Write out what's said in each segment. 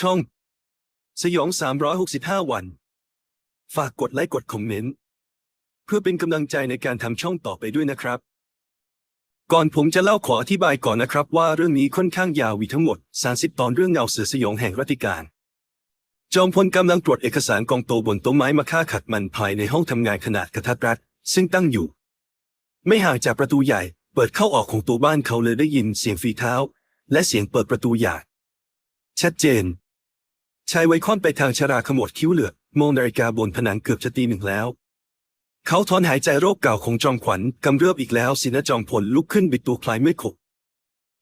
ช่อง สยอง 365 วัน ฝากกดไลค์กดคอมเมนต์ เพื่อเป็นกำลังใจในการทำช่องต่อไปด้วยนะครับ ก่อนผมจะเล่าขออธิบายก่อนนะครับ ว่าเรื่องนี้ค่อนข้างยาววีทั้งหมด 30 ตอนเรื่องเงาเสือสยองแห่งรัติการ จอมพลกำลังตรวจเอกสารกองโตบนโต๊ะไม้มาฆ่าขัดมันภายในห้องทำงานขนาดกระทัดรัดซึ่งตั้งอยู่ ไม่ห่างจากประตูใหญ่ เปิดเข้าออกของตัวบ้านเขาเลยได้ยินเสียงฝีเท้า และเสียงเปิดประตูอย่างชัดเจน ชายไวยค่อนไปทางชราขมวดคิ้วเหลือกมองนาฬิกาบนผนังเกือบจะตีหนึ่งแล้ว เขาถอนหายใจโรคเก่าของจอมขวัญกำเริบอีกแล้วสินะจอมพลลุกขึ้นบิดตัวคลายไม่ขบ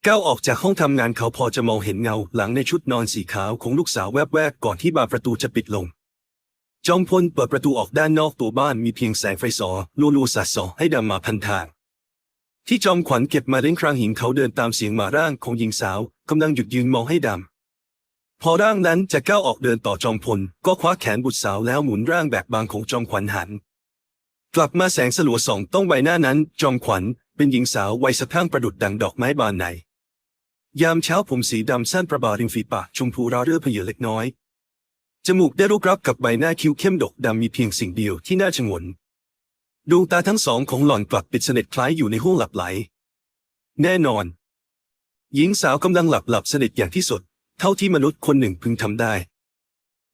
ก้าวออกจากห้องทำงานเขาพอจะมองเห็นเงาหลังในชุดนอนสีขาวของลูกสาวแวบแวกก่อนที่บานประตูจะปิดลง จอมพลเปิดประตูออกด้านนอกตัวบ้านมีเพียงแสงไฟสอลูลูสัดสอให้ดำมาพันทาง ที่จอมขวัญเก็บมาเล่นครางหิงเขาเดินตามเสียงหมาร่างของหญิงสาวกำลังหยุดยืนมองให้ดำ พอร่างนั้นจะก้าวออกเดินต่อจอมพล ก็คว้าแขนบุตรสาวแล้วหมุนร่างแบบบางของจอมขวัญหัน กลับมาแสงสลัวส่องต้องใบหน้านั้น จอมขวัญเป็นหญิงสาววัยสะพรั่งประดุดดังดอกไม้บานใน ยามเช้าผมสีดำสั้นประบาริมฝีปากชมพูราเรื่อเพเยอเล็กน้อย จมูกได้รูปรับกับใบหน้าคิ้วเข้มดกดำมีเพียงสิ่งเดียวที่น่าชงนดวงตาทั้งสองของหล่อนกลับปิดสนิทคล้ายอยู่ในห้วงหลับไหล แน่นอน หญิงสาวกำลังหลับหลับสนิทอย่างที่สุด เท่าที่มนุษย์คนหนึ่งพึงทำได้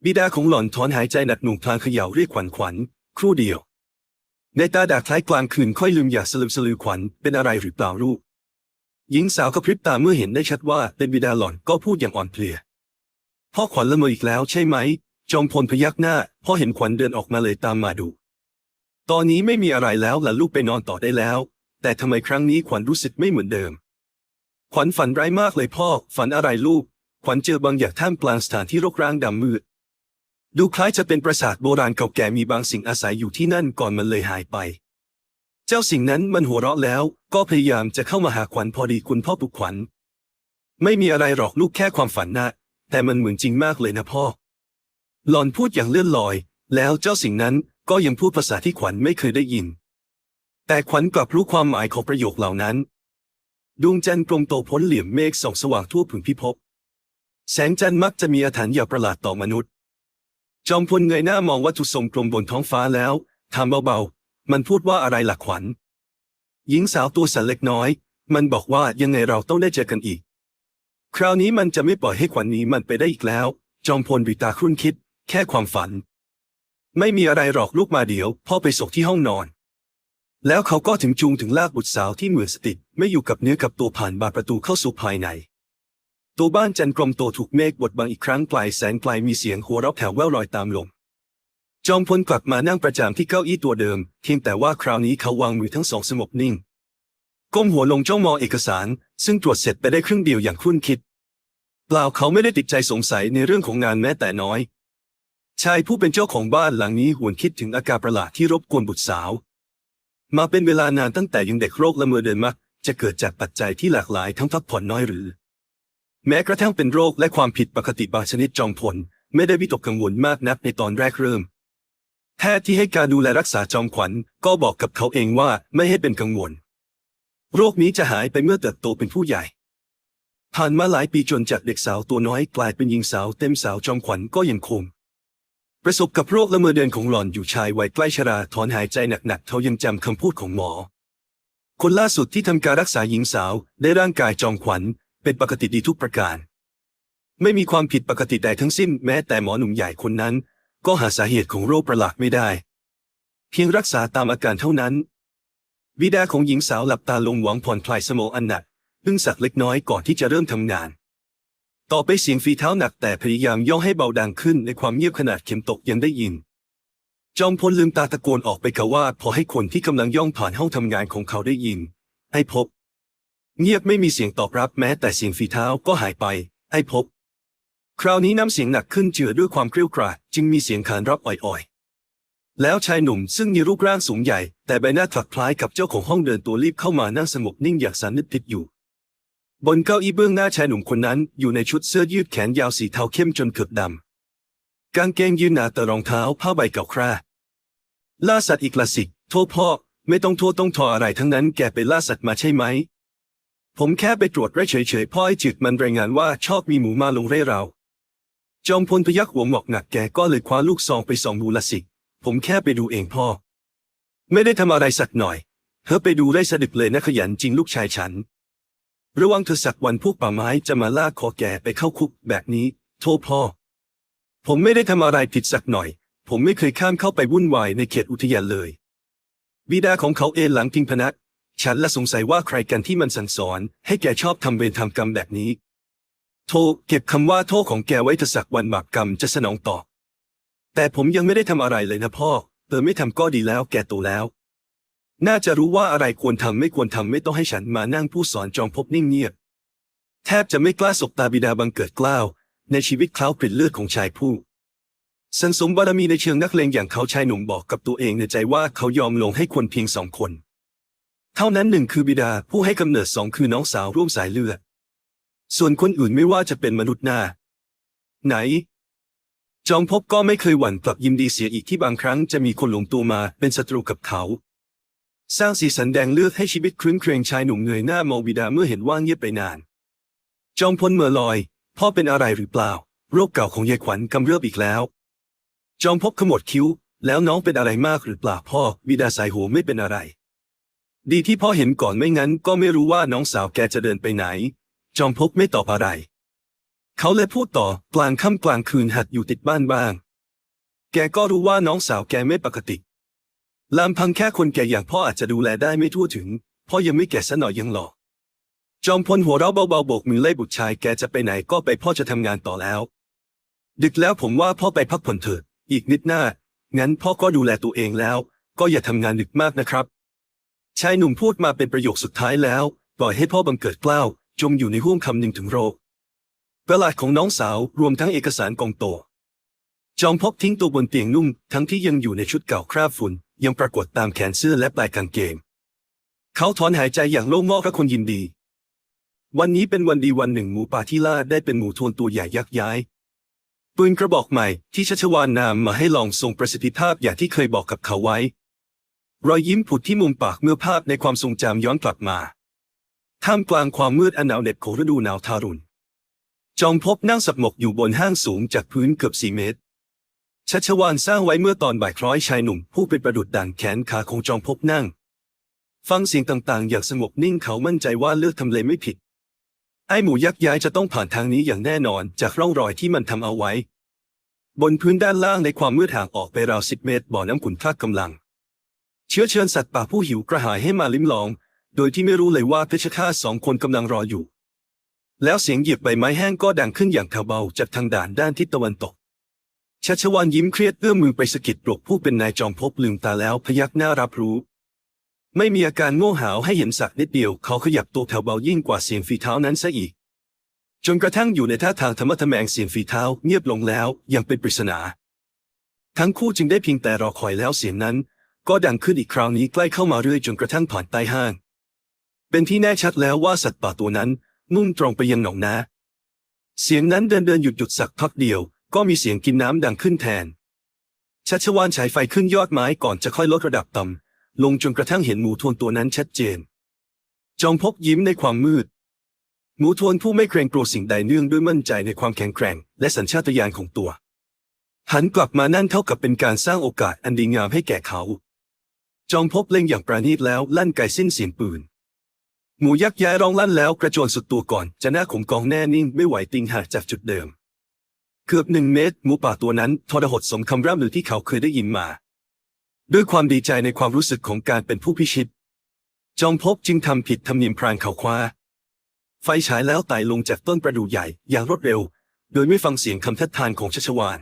บิดาของหล่อนถอนหายใจหนักหน่วงพลางเขย่าเรียกขวัญขวัญครู่เดียว ในตาดาคล้ายกลางคืนค่อยลืมอย่าสลืมสลือขวัญเป็นอะไรหรือเปล่าลูกหญิงสาวกระพริบตาเมื่อเห็นได้ชัดว่าเป็นบิดาหล่อนก็พูดอย่างอ่อนเพลียพ่อขวัญละเมออีกแล้วใช่ไหม จอมพลพยักหน้าพ่อเห็นขวัญเดินออกมาเลยตามมาดู ตอนนี้ไม่มีอะไรแล้วล่ะลูกไปนอนต่อได้แล้ว แต่ทำไมครั้งนี้ขวัญรู้สึกไม่เหมือนเดิม ขวัญฝันร้ายมากเลยพ่อ ฝันอะไรลูก ขวัญเจอบางอย่างท่ามกลางสถานที่รกร้างดำมืด ดูคล้ายจะเป็นปราสาทโบราณเก่าแก่มีบางสิ่งอาศัยอยู่ที่นั่นก่อนมันเลยหายไป เจ้าสิ่งนั้นมันหัวเราะแล้ว ก็พยายามจะเข้ามาหาขวัญพอดีคุณพ่อปลุกขวัญ ไม่มีอะไรหรอกลูกแค่ความฝันนะแต่มันเหมือนจริงมากเลยนะพ่อ หลอนพูดอย่างเลื่อนลอย แล้วเจ้าสิ่งนั้นก็ยังพูดภาษาที่ขวัญไม่เคยได้ยิน แต่ขวัญกลับรู้ความหมายของประโยคเหล่านั้น ดวงจันทร์กลมโตพ้นเหลี่ยมเมฆส่องสว่างทั่วผืนพิภพ แสงจันทร์มักจะมีอาถรรพ์อย่าประหลาดต่อมนุษย์ จอมพลเงยหน้ามองวัตถุทรงกลมบนท้องฟ้าแล้วถามเบาๆ มันพูดว่าอะไรหลักขวัญ หญิงสาวตัวสั่นเล็กน้อย มันบอกว่ายังไงเราต้องได้เจอกันอีก คราวนี้มันจะไม่ปล่อยให้ขวัญหนี้มันไปได้อีกแล้ว จอมพลบิตาครุ่นคิด แค่ความฝัน ไม่มีอะไรหรอกลูกมาเดี๋ยว พ่อไปส่งที่ห้องนอน แล้วเขาก็ถึงจูงถึงลากบุตรสาวที่เหมือนสติไม่อยู่กับเนื้อกับตัวผ่านบานประตูเข้าสู่ภายใน ตัวบ้านจันทร์กลมโตถูกเมฆบดบังอีกครั้งปลายแสงไกลมีเสียงหัวเราะแผ่วแว่วลอยตามลมจอมพลกลับมานั่งประจำที่เก้าอี้ตัวเดิมเพียงแต่ว่าคราวนี้เขาวางมือทั้งสองสงบนิ่ง ก้มหัวลงจ้องมองเอกสาร ซึ่งตรวจเสร็จไปได้ครึ่งเดียวอย่างครุ่นคิด เปล่าเขาไม่ได้ติดใจสงสัยในเรื่องของงานแม้แต่น้อย ชายผู้เป็นเจ้าของบ้านหลังนี้หวนคิดถึงอาการประหลาดที่รบกวนบุตรสาว มาเป็นเวลานานตั้งแต่ยังเด็กโรคละเมอเดินมักจะเกิดจากปัจจัยที่หลากหลายทั้งพักผ่อนน้อยหรือ แม้กระทั่งเป็นโรคและความผิดปกติบางชนิดจอมพล ไม่ได้วิตกกังวลมากนักในตอนแรกเริ่ม แพทย์ที่ให้การดูแลรักษาจอมขวัญ ก็บอกกับเขาเองว่าไม่ให้เป็นกังวล โรคนี้จะหายไปเมื่อเติบโตเป็นผู้ใหญ่ ผ่านมาหลายปีจนจากเด็กสาวตัวน้อยกลายเป็นหญิงสาวเต็มสาวจอมขวัญก็ยังคง ประสบกับโรคละเมอเดินของหล่อนอยู่ชายวัยใกล้ชราถอนหายใจหนักๆเขายังจำคำพูดของหมอคนล่าสุดที่ทำการรักษาหญิงสาวได้ร่างกายจอมขวัญ เป็นปกติดีทุกประการ ไม่มีความผิดปกติใดทั้งสิ้นแม้แต่หมอหนุ่มใหญ่คนนั้น ก็หาสาเหตุของโรคประหลาดไม่ได้ เพียงรักษาตามอาการเท่านั้นบิดาของหญิงสาวหลับตาลงหวังผ่อนคลายสมองอันหนักพิ่งสักเล็กน้อยก่อนที่จะเริ่มทำงาน ต่อไปเสียงฝีเท้าหนักแต่พยายามย่องให้เบาดังขึ้นในความเงียบขนาดเข็มตกยังได้ยิน จอมพลลืมตาตะโกนออกไปกะว่าพอให้คนที่กำลังย่องผ่านห้องทำงานของเขาได้ยิน ให้พบ เงียบไม่มีเสียงตอบรับแม้แต่เสียงฝีเท้าก็หายไปให้พบ คราวนี้น้ำเสียงหนักขึ้นเจือด้วยความเกรี้ยวกราดจึงมีเสียงขานรับอ่อยๆ แล้วชายหนุ่มซึ่งมีรูปร่างสูงใหญ่ แต่ใบหน้าถลักคล้ายกับเจ้าของห้องเดินตัวรีบเข้ามานั่งสงบนิ่งอย่างสารนึกติดอยู่ บนเก้าอี้เบื้องหน้าชายหนุ่มคนนั้นอยู่ในชุดเสื้อยืดแขนยาวสีเทาเข้มจนเกือบดำกางเกงยืนหนาแต่รองเท้าผ้าใบเก่าคร่าล่าสัตว์อีกละสิโทษพ่อไม่ต้องโทษต้องทออะไรทั้งนั้นแกไปล่าสัตว์มาใช่ไหม ผมแค่ไปตรวจไร่เฉยๆพ่อไอ้จึกมันรายงานว่าชอบมีหมูมาลงเร่เรา จอมพลพยักหัวหมอกหนักแกก็เลยคว้าลูกซองไปส่องดูละสิ ผมแค่ไปดูเองพ่อ ไม่ได้ทำอะไรสักหน่อย เธอไปดูได้สะดึกเลยนะขยันจริงลูกชายฉัน ระวังเธอสักวันพวกป่าไม้จะมาลากคอแกไปเข้าคุกแบบนี้ โทษพ่อ ผมไม่ได้ทำอะไรผิดสักหน่อย ผมไม่เคยข้ามเข้าไปวุ่นวายในเขตอุทยานเลย บิดาของเขาเอนหลังพิงพนัก ฉันละสงสัยว่าใครกันที่มันสั่งสอน ให้แกชอบทำเวรทำกรรมแบบนี้ โทเก็บคำว่าโทษของแกไว้เถอะสักวันบาปกรรมจะสนองตอบ แต่ผมยังไม่ได้ทำอะไรเลยนะพ่อ เธอไม่ทำก็ดีแล้วแกโตแล้ว น่าจะรู้ว่าอะไรควรทำไม่ควรทำไม่ต้องให้ฉันมานั่งผู้สอนจอมพบนิ่งเงียบ แทบจะไม่กล้าสบตาบิดาบังเกิดกล้าว ในชีวิตเขาเป็นเลือดของชายผู้สังสมบารมีในเชิงนักเลงอย่างเขาชายหนุ่มบอกกับตัวเองในใจว่าเขายอมลงให้คนเพียงสองคน เท่านั้นหนึ่งคือบิดาผู้ให้กำเนิดสองคือน้องสาวร่วมสายเลือด ส่วนคนอื่นไม่ว่าจะเป็นมนุษย์หน้า ไหน จอมพบก็ไม่เคยหวั่นกลับยินดีเสียอีกที่บางครั้งจะมีคนหลงตัวมาเป็นศัตรูกับเขา สร้างสีสันแดงเลือดให้ชีวิตครื้นเครงชายหนุ่มเงยหน้ามองบิดาเมื่อเห็นว่าเงียบไปนาน จอมพลเมื่อลอย พ่อเป็นอะไรหรือเปล่า โรคเก่าของยายขวัญกำเริบอีกแล้ว จอมพบขมวดคิ้ว แล้วน้องเป็นอะไรมากหรือเปล่าพ่อบิดาสายหัวไม่เป็นอะไร ดีที่พ่อเห็นก่อนไม่งั้นก็ไม่รู้ว่าน้องสาวแกจะเดินไปไหน จอมพบไม่ตอบอะไร เขาเลยพูดต่อกลางค่ำกลางคืนหัดอยู่ติดบ้านบ้าง แกก็รู้ว่าน้องสาวแกไม่ปกติลำพังแค่คนแก่อย่างพ่ออาจจะดูแลได้ไม่ทั่วถึง พ่อยังไม่แก่ซะหน่อยยังหล่อจอมพลหัวเราะเบาๆโบกมือไล่บุตรชายแกจะไปไหนก็ไปพ่อจะทำงานต่อแล้ว ดึกแล้วผมว่าพ่อไปพักผ่อนเถิดอีกนิดหน้า งั้นพ่อก็ดูแลตัวเองแล้ว ก็อย่าทำงานดึกมากนะครับ ชายหนุ่มพูดมาเป็นประโยคสุดท้ายแล้ว ปล่อยให้พ่อบังเกิดเกล้าวจมอยู่ในห่วงคำหนึ่งถึงโรคประหลาดของน้องสาวรวมทั้งเอกสารกองโต จอมพบทิ้งตัวบนเตียงนุ่ม ทั้งที่ยังอยู่ในชุดเก่าคราบฝุ่น ยังปรากฏตามแขนเสื้อและปลายกางเกงเขาถอนหายใจอย่างโล่งอกและคนยินดี วันนี้เป็นวันดีวันหนึ่งหมูป่าที่ล่าได้เป็นหมูทวนตัวใหญ่ยักษ์ย้ายปืนกระบอกใหม่ที่ชัชวานนามมาให้ลองทรงประสิทธิภาพอย่างที่เคยบอกกับเขาไว้ รอยยิ้มผุดที่มุมปากเมื่อภาพในความทรงจำย้อนกลับมา ท่ามกลางความมืดอันหนาวเหน็บของฤดูหนาวทารุณ จอมพบนั่งสับหมกอยู่บนห้างสูงจากพื้นเกือบสี่เมตร ชัชวานสร้างไว้เมื่อตอนบ่ายคล้อยชายหนุ่ม ผู้เป็นประดุจด่างแขนขาของจอมพบนั่ง ฟังเสียงต่างๆ อย่างสงบนิ่งเขามั่นใจว่าเลือกทำเลไม่ผิด ไอ้หมูยักษ์ย้ายจะต้องผ่านทางนี้อย่างแน่นอนจากร่องรอยที่มันทำเอาไว้ บนพื้นด้านล่างในความมืดห่างออกไปราวสิบเมตรบ่อน้ำขุ่นคลาดกำลัง เชื้อเชิญสัตว์ป่าผู้หิวกระหายให้มาลิ้มลอง โดยที่ไม่รู้เลยว่าเพชฌฆาตสองคนกำลังรออยู่ แล้วเสียงเหยียบใบไม้แห้งก็ดังขึ้นอย่างเบาๆจากทางด่านด้านทิศตะวันตกชัชวานยิ้มเครียดเอื้อมมือไปสะกิดปลวกผู้เป็นนายจอมภพลืมตาแล้วพยักหน้ารับรู้ ไม่มีอาการโง่หาวให้เห็นสักนิดเดียว เขาขยับตัวแถวเบายิ่งกว่าเสียงฝีเท้านั้นซะอีก จนกระทั่งอยู่ในท่าทางธรรมะทแมงเสียงฝีเท้าเงียบลงแล้วยังเป็นปริศนา ทั้งคู่จึงได้เพียงแต่รอคอยแล้วเสียงนั้น ก็ดังขึ้นอีกคราวนี้ใกล้เข้ามาเรื่อยจนกระทั่งผ่านใต้ห้าง เป็นที่แน่ชัดแล้วว่าสัตว์ป่าตัวนั้นมุ่งตรงไปยังหนองนาเสียงนั้นเดินเดินหยุดหยุดสักพักเดียว ก็มีเสียงกินน้ำดังขึ้นแทน ชัชวานฉายไฟขึ้นยอดไม้ก่อนจะค่อยลดระดับต่ำลงจนกระทั่งเห็นหมูทวนตัวนั้นชัดเจน จอมพบยิ้มในความมืด หมูทวนผู้ไม่เกรงกลัวสิ่งใดเนื่องด้วยมั่นใจในความแข็งแกร่ง และสัญชาตญาณของตัว หันกลับมานั่นเท่ากับเป็นการสร้างโอกาสอันดีงามให้แก่เขา จอมพบเล็งอย่างประณีตแล้วลั่นไกสิ้นเสียงปืน หมูยักษ์ย้ายร้องลั่นแล้วกระโจนสุดตัวก่อน จะหน้าขมกองแน่นิ่งไม่ไหวติงห่างจากจุดเดิม เกือบหนึ่งเมตรหมูป่าตัวนั้นทรหดสมคำร่ำลือที่เขาเคยได้ยินมา ด้วยความดีใจในความรู้สึกของการเป็นผู้พิชิต จอมพบจึงทำผิดธรรมเนียมพรางเขาคว้า ไฟฉายแล้วไต่ลงจากต้นประดู่ใหญ่อย่างรวดเร็ว โดยไม่ฟังเสียงคำทัดทานของชัชวาน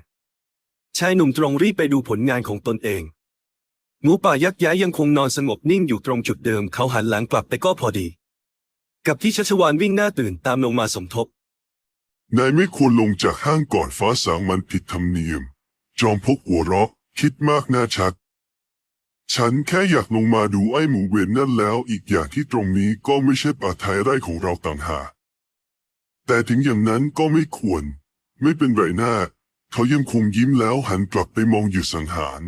ชายหนุ่มตรงรีบไปดูผลงานของตนเอง หมูป่ายักษ์ย้ายยังคงนอนสงบนิ่งอยู่ตรงจุดเดิมเขาหันหลังกลับไปก็พอดี กับที่ชัชวานวิ่งหน้าตื่นตามลงมาสมทบ นายไม่ควรลงจากห้างก่อนฟ้าสางมันผิดธรรมเนียม จอมพกหัวเราะคิดมากน่าชัดฉันแค่อยากลงมาดูไอ้หมูเวนนั่นแล้วอีกอย่างที่ตรงนี้ก็ไม่ใช่ป่าไทยไร่ของเราต่างหากแต่ถึงอย่างนั้นก็ไม่ควร ไม่เป็นไรหน้า เขายังคงยิ้มแล้วหันกลับไปมองอยู่สังหาร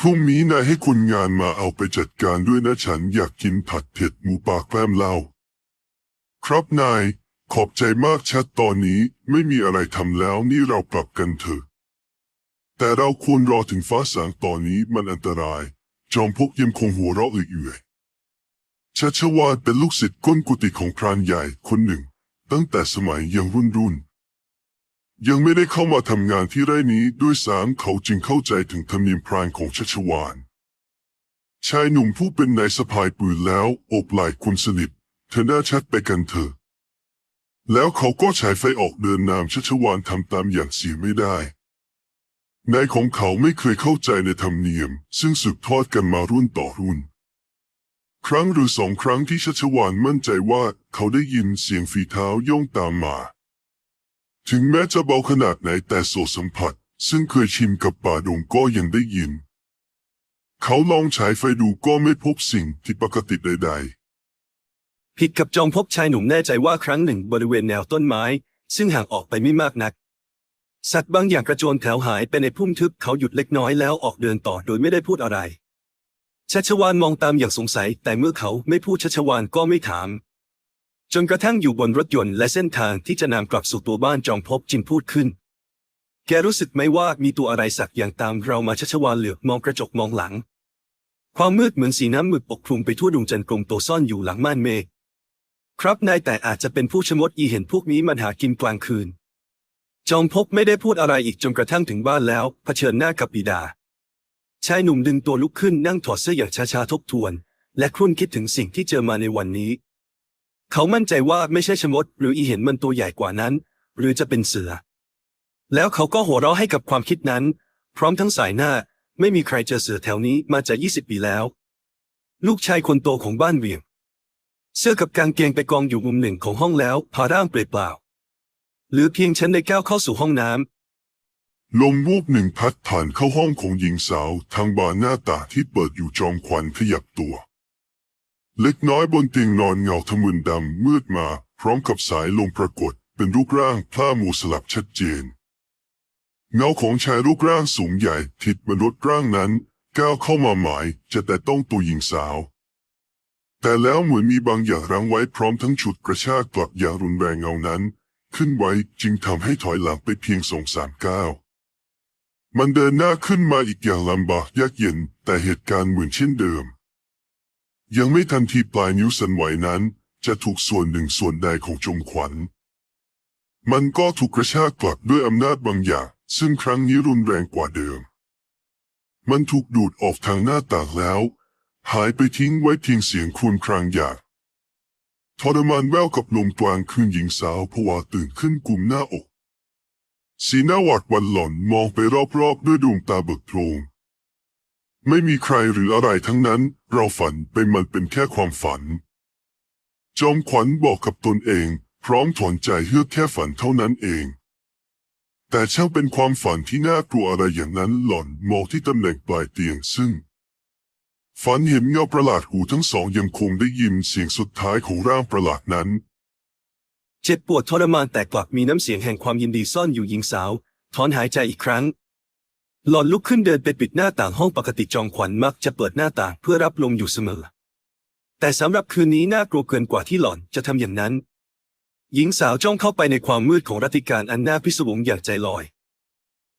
พรุ่งนี้นายให้คนงานมาเอาไปจัดการด้วยนะฉันอยากกินผัดเผ็ดหมูป่าแกล้มเหล้าครับนาย ขอบใจมากชัดตอนนี้ไม่มีอะไรทำแล้วนี่เรากลับกันเถอะ แต่เราควรรอถึงฟ้าสางตอนนี้มันอันตราย จอมพกยังคงหัวเราะเอื่อยชัชวานเป็นลูกศิษย์ก้นกุฏิของพรานใหญ่คนหนึ่ง ตั้งแต่สมัยยังรุ่นรุ่น ยังไม่ได้เข้ามาทำงานที่ไร่นี้ด้วยสามเขาจึงเข้าใจถึงธรรมเนียมพรานของชัชวาน ชายหนุ่มผู้เป็นนายสะพายปืนแล้วโอบไหล่คุณสนิทเธอหน้าชัดไปกันเถอะ แล้วเขาก็ฉายไฟออกเดินนามชัชวานทำตามอย่างเสียไม่ได้นายของเขาไม่เคยเข้าใจในธรรมเนียม ซึ่งสืบทอดกันมารุ่นต่อรุ่น ครั้งหรือสองครั้งที่ชัชวานมั่นใจว่าเขาได้ยินเสียงฝีเท้าย่องตามมา ถึงแม้จะเบาขนาดไหนแต่โสสัมผัส ซึ่งเคยชิมกับป่าดงก็ยังได้ยิน เขาลองฉายไฟดูก็ไม่พบสิ่งที่ปกติใดๆ ผิดกับจอมพบชายหนุ่มแน่ใจว่าครั้งหนึ่งบริเวณแนวต้นไม้ ซึ่งห่างออกไปไม่มากนัก สัตว์บางอย่างกระโจนแถวหายไปในพุ่มทึบเขาหยุดเล็กน้อยแล้วออกเดินต่อโดยไม่ได้พูดอะไรชัชวานมองตามอย่างสงสัย แต่เมื่อเขาไม่พูดชัชวานก็ไม่ถาม จนกระทั่งอยู่บนรถยนต์และเส้นทางที่จะนำกลับสู่ตัวบ้านจอมพบจึงพูดขึ้น แกรู้สึกไหมว่ามีตัวอะไรสักอย่างตามเรามาชัชวานเหลือบมองกระจกมองหลัง ความมืดเหมือนสีน้ำหมึกปกคลุมไปทั่วดวงจันทร์กลมโตซ่อนอยู่หลังม่านเมฆครับนายแต่อาจจะเป็นผู้ชมดอีเห็นพวกนี้มันหากินกลางคืน จอมพบไม่ได้พูดอะไรอีกจนกระทั่งถึงบ้านแล้ว เผชิญหน้ากับบิดา ชายหนุ่มดึงตัวลุกขึ้นนั่งถอดเสื้ออย่างช้าๆทบทวน และครุ่นคิดถึงสิ่งที่เจอมาในวันนี้ เขามั่นใจว่าไม่ใช่ชมด หรืออีเห็นมันตัวใหญ่กว่านั้น หรือจะเป็นเสือ แล้วเขาก็หัวเราะให้กับความคิดนั้น พร้อมทั้งสายหน้าไม่มีใครเจอเสือแถวนี้มาจาก20 ปีแล้ว ลูกชายคนโตของบ้านเวียง เสื้อกับกางเกงไปกองอยู่มุมหนึ่งของห้องแล้วพาร่างเปล่าๆเหลือเพียงฉันได้ก้วเข้าสู่ห้องน้ำลมวูบหนึ่งพัดผ่านเข้าห้องของหญิงสาว ทางบานหน้าต่างที่เปิดอยู่จอมควันขยับตัว เล็กน้อยบนเตียงนอนเงาทะมึนดำมืดมา พร้อมกับสายลมปรากฏเป็นรูปร่างพล่าหมูสลับชัดเจน เงาของชายรูปร่างสูงใหญ่ทิดบนรถร่างนั้น ก้าวเข้ามาหมายจะแต่ต้องตัวหญิงสาว แต่แล้วเหมือนมีบางอย่างรั้งไว้พร้อมทั้งฉุดกระชากกลับอย่างรุนแรงเงานั้น ขึ้นไว้จึงทำให้ถอยหลังไปเพียงสองสามก้าวมันเดินหน้าขึ้นมาอีกอย่างลำบากยากเย็นแต่เหตุการณ์เหมือนเช่นเดิม ยังไม่ทันทีปลายนิ้วสันไหวนั้น จะถูกส่วนหนึ่งส่วนใดของจงขวัญ มันก็ถูกกระชากกลับด้วยอำนาจบางอย่าง ซึ่งครั้งนี้รุนแรงกว่าเดิม มันถูกดูดออกทางหน้าต่างแล้ว หายไปทิ้งไว้เพียงเสียงครวญครางหยาบทรมานแววกับลมกลางคืนหญิงสาวผวาตื่นขึ้นกลุ่มหน้าอก สีหน้าหวาดวันหล่อนมองไปรอบๆด้วยดวงตาเบิกโพรง ไม่มีใครหรืออะไรทั้งนั้น เราฝันไปมันเป็นแค่ความฝัน จอมขวัญบอกกับตนเอง พร้อมถอนใจเฮือกแค่ฝันเท่านั้นเอง แต่ช่างเป็นความฝันที่น่ากลัวอะไรอย่างนั้นหล่อนมองที่ตำแหน่งปลายเตียงซึ่ง ฝันเห็นเงาประหลาดหูทั้งสองยังคงได้ยินเสียงสุดท้ายของร่างประหลาดนั้น เจ็บปวดทรมานแต่กลับมีน้ำเสียงแห่งความยินดีซ่อนอยู่หญิงสาว ถอนหายใจอีกครั้ง หล่อนลุกขึ้นเดินไปปิดหน้าต่างห้องปกติจองขวัญมักจะเปิดหน้าต่างเพื่อรับลมอยู่เสมอ แต่สำหรับคืนนี้น่ากลัวเกินกว่าที่หล่อนจะทำอย่างนั้น หญิงสาวจ้องเข้าไปในความมืดของรัติการอันน่าพิศวงอย่างใจลอย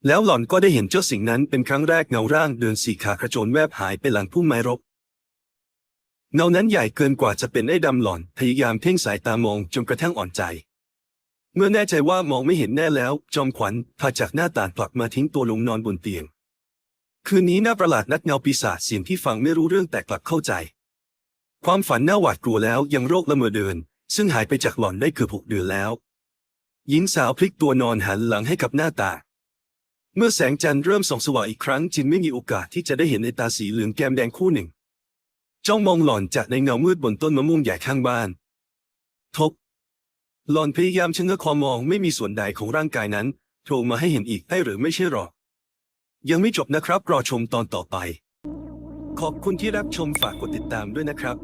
แล้วหล่อนก็ได้เห็นเจ้าสิ่งนั้นเป็นครั้งแรกเงาร่างเดินสี่ขากระโจนแวบหายไปหลังพุ่มไม้รกเงานั้นใหญ่เกินกว่าจะเป็นไอ้ดำหล่อนพยายามเพ่งสายตามองจนกระทั่งอ่อนใจ เมื่อแน่ใจว่ามองไม่เห็นแน่แล้ว จอมขวัญพาจากหน้าต่างกลับมาทิ้งตัวลงนอนบนเตียง คืนนี้น่าประหลาดนักเงาปีศาจเสียงที่ฟังไม่รู้เรื่องแต่กลับเข้าใจ ความฝันน่าหวาดกลัวแล้วยังโรคละเมอเดิน ซึ่งหายไปจากหล่อนได้เกือบหกเดือนแล้วหญิงสาวพลิกตัวนอนหันหลังให้กับหน้าต่างเมื่อแสงจันทร์เริ่มส่องสว่างอีกครั้งจินไม่มีโอกาสที่จะได้เห็นในตาสีเหลืองแก้มแดงคู่หนึ่ง จ้องมองหล่อนจากในเงามืดบนต้นมะม่วงใหญ่ข้างบ้าน ทบ หลอนพยายามชะเง้อความมองไม่มีส่วนใดของร่างกายนั้นโผล่มาให้เห็นอีกได้หรือไม่ใช่หรอ ยังไม่จบนะครับ รอชมตอนต่อไป ขอบคุณที่รับชมฝากกดติดตามด้วยนะครับ